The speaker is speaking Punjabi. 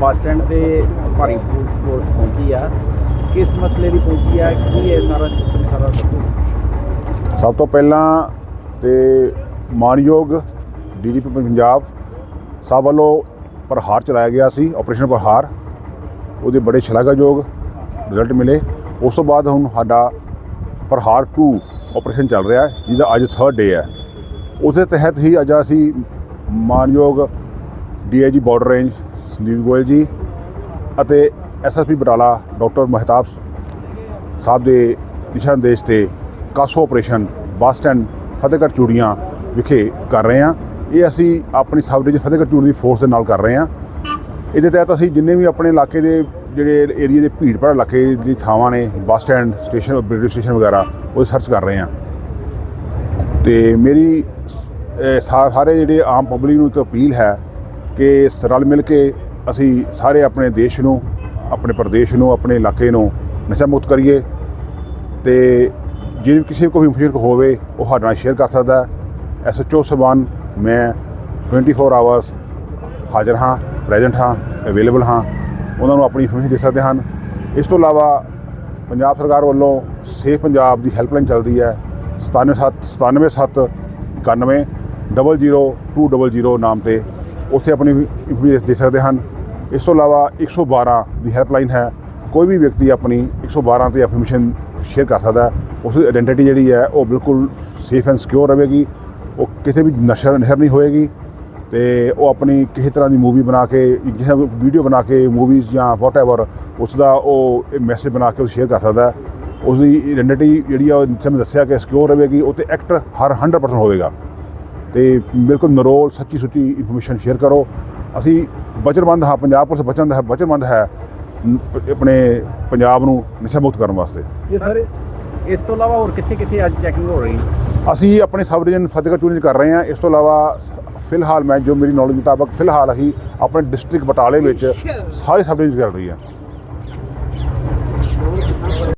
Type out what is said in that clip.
ਬੱਸ ਸਟੈਂਡ ਤੇ ਭਾਰੀ ਪੁਲਿਸ ਫੋਰਸ ਪਹੁੰਚੀ ਆ। ਕਿਸ ਮਸਲੇ ਦੀ ਪਹੁੰਚੀ ਆ? ਕੀ ਹੈ ਸਾਰਾ ਸਿਸਟਮ ਸਾਰਾ ਦੱਸੋ? ਸਭ ਤੋਂ ਪਹਿਲਾਂ ਤੇ ਮਾਨਯੋਗ ਡੀਜੀਪੀ ਪੰਜਾਬ ਸਾਹਿਬ ਵੱਲੋਂ ਪ੍ਰਹਾਰ ਚਲਾਇਆ ਗਿਆ ਸੀ ਆਪਰੇਸ਼ਨ ਪ੍ਰਹਾਰ। ਉਹਦੇ ਬੜੇ ਸ਼ਲਾਘਾਯੋਗ ਰਿਜ਼ਲਟ ਮਿਲੇ। ਉਸ ਤੋਂ ਬਾਅਦ ਹੁਣ ਸਾਡਾ ਪ੍ਰਹਾਰ 2 ਆਪਰੇਸ਼ਨ ਚੱਲ ਰਿਹਾ ਹੈ, ਜਿਹਦਾ ਅੱਜ 3rd ਡੇ ਹੈ। ਉਸੇ ਤਹਿਤ ਹੀ ਅੱਜ ਅਸੀਂ ਮਾਨਯੋਗ DIG border range Sandeep Goyal ji ਅਤੇ ਐਸਐਸਪੀ ਬਟਾਲਾ ਡਾਕਟਰ ਮਹਿਤਾਬ ਸਾਹਿਬ ਦੇ ਦਿਸ਼ਾ ਨਿਰਦੇਸ਼ ਤੇ CASO operation bus stand Fatehgarh Churian ਵਿਖੇ ਕਰ ਰਹੇ ਹਾਂ। ਇਹ ਅਸੀਂ ਆਪਣੀ ਸਬ ਡਿਵੀਜ਼ਨ ਫਤਿਹਗੜ੍ਹ ਚੂੜੀ ਦੀ ਫੋਰਸ ਦੇ ਨਾਲ ਕਰ ਰਹੇ ਹਾਂ। ਇਹਦੇ ਤਹਿਤ ਅਸੀਂ ਜਿੰਨੇ ਵੀ ਆਪਣੇ ਇਲਾਕੇ ਦੇ ਜਿਹੜੇ ਏਰੀਆ ਦੇ ਭੀੜ ਭਾੜ ਇਲਾਕੇ ਦੀ ਥਾਵਾਂ ਨੇ, bus stand, station British station ਵਗੈਰਾ, ਉਹ ਸਰਚ ਕਰ ਰਹੇ ਹਾਂ। ਤੇ ਮੇਰੀ ਸਾ- ਸਾਰੇ ਜਿਹੜੇ ਆਮ ਪਬਲਿਕ ਨੂੰ ਇੱਕ ਅਪੀਲ ਹੈ ਕਿ ਰਲ ਮਿਲ ਕੇ ਅਸੀਂ ਸਾਰੇ ਆਪਣੇ ਦੇਸ਼ ਨੂੰ, ਆਪਣੇ ਪ੍ਰਦੇਸ਼ ਨੂੰ, ਆਪਣੇ ਇਲਾਕੇ ਨੂੰ ਨਸ਼ਾ ਮੁਕਤ ਕਰੀਏ ਤੇ ਜੇ ਕਿਸੇ ਕੋਈ ਇਨਫੋਰਮੇਸ਼ਨ ਹੋਵੇ, ਉਹ ਸਾਡੇ ਨਾਲ ਸ਼ੇਅਰ ਕਰ ਸਕਦਾ ਹੈ। ਐਸਐਚਓ ਸਬਾਨ ਮੈਂ 24 ਆਵਰਸ ਹਾਜ਼ਰ ਹਾਂ ਪ੍ਰੈਜ਼ੈਂਟ ਹਾਂ ਅਵੇਲੇਬਲ ਹਾਂ। ਉਹਨਾਂ ਨੂੰ ਆਪਣੀ ਇਨਫੋਰਮੇਸ਼ਨ ਦੇ ਸਕਦੇ ਹਨ। ਇਸ ਤੋਂ ਇਲਾਵਾ ਪੰਜਾਬ ਸਰਕਾਰ ਵੱਲੋਂ ਸੇਫ ਪੰਜਾਬ ਦੀ ਹੈਲਪਲਾਈਨ ਚੱਲਦੀ ਹੈ। 977 91 00200 ਨਾਮ ਤੇ ਉੱਥੇ ਆਪਣੀ ਇਨਫੋਰਮੇਸ਼ਨ ਦੇ ਸਕਦੇ ਹਨ। ਇਸ ਤੋਂ ਇਲਾਵਾ 112 ਦੀ ਹੈਲਪਲਾਈਨ ਹੈ। ਕੋਈ ਵੀ ਵਿਅਕਤੀ ਆਪਣੀ 112 ਤੇ ਇਨਫੋਰਮੇਸ਼ਨ ਸ਼ੇਅਰ ਕਰ ਸਕਦਾ ਹੈ। ਉਸ ਦੀ ਆਇਡੈਂਟੀਟੀ ਜਿਹੜੀ ਹੈ, ਉਹ ਬਿਲਕੁਲ ਸੇਫ ਐਂਡ ਸਿਕਿਉਰ ਰਹੇਗੀ। ਉਹ ਕਿਸੇ ਵੀ ਨਸ਼ਰ ਨਸ਼ਰ ਨਹੀਂ ਹੋਏਗੀ ਤੇ ਉਹ ਆਪਣੀ ਕਿਸੇ ਤਰ੍ਹਾਂ ਦੀ ਮੂਵੀ ਬਣਾ ਕੇ, ਕਿਸੇ ਵੀਡੀਓ ਬਣਾ ਕੇ, ਮੂਵੀਜ਼ ਜਾਂ ਵਾਟਐਵਰ ਉਸ ਦਾ ਉਹ ਮੈਸੇਜ ਬਣਾ ਕੇ ਉਹ ਸ਼ੇਅਰ ਕਰ ਸਕਦਾ ਹੈ। ਉਸ ਦੀ ਆਇਡੈਂਟੀਟੀ ਜਿਹੜੀ ਆ ਸਾਨੂੰ ਦੱਸਿਆ ਕਿ ਸਿਕਿਉਰ ਰਹੇਗੀ, ਉਹ 'ਤੇ ਐਕਟ ਹਰ 100% ਹੋਵੇਗਾ। ਤੇ ਬਿਲਕੁਲ ਨਰੋਲ, ਸੱਚੀ ਸੁੱਚੀ ਇਨਫੋਰਮੇਸ਼ਨ ਸ਼ੇਅਰ ਕਰੋ। ਅਸੀਂ ਵਚਨਬੰਦ ਹਾਂ ਪੰਜਾਬ ਪੁਲਿਸ ਵਚਨ ਹੈ ਵਚਨਬੰਦ ਹੈ ਆਪਣੇ ਪੰਜਾਬ ਨੂੰ ਨਸ਼ਾ ਮੁਕਤ ਕਰਨ ਵਾਸਤੇ। ਇਹ ਸਾਰੇ ਇਸ ਤੋਂ ਇਲਾਵਾ ਹੋਰ ਕਿੱਥੇ ਕਿੱਥੇ ਅੱਜ ਚੈਕਿੰਗ ਹੋ ਰਹੀ ਹੈ? ਅਸੀਂ ਆਪਣੇ ਸਬ ਡਿਵੀਜ਼ਨ ਫਤਿਹਗੜ੍ਹ ਚੂੜੀ 'ਚ ਕਰ ਰਹੇ ਹਾਂ। ਇਸ ਤੋਂ ਇਲਾਵਾ ਫਿਲਹਾਲ ਮੈਂ ਜੋ ਮੇਰੀ ਨੌਲੇਜ ਮੁਤਾਬਕ ਫਿਲਹਾਲ ਅਸੀਂ ਆਪਣੇ ਡਿਸਟ੍ਰਿਕਟ ਬਟਾਲੇ ਵਿੱਚ ਸਾਰੇ ਸਬ ਡਿਵੀਜ਼ਨ 'ਚ ਚੱਲ ਰਹੀ ਹੈ।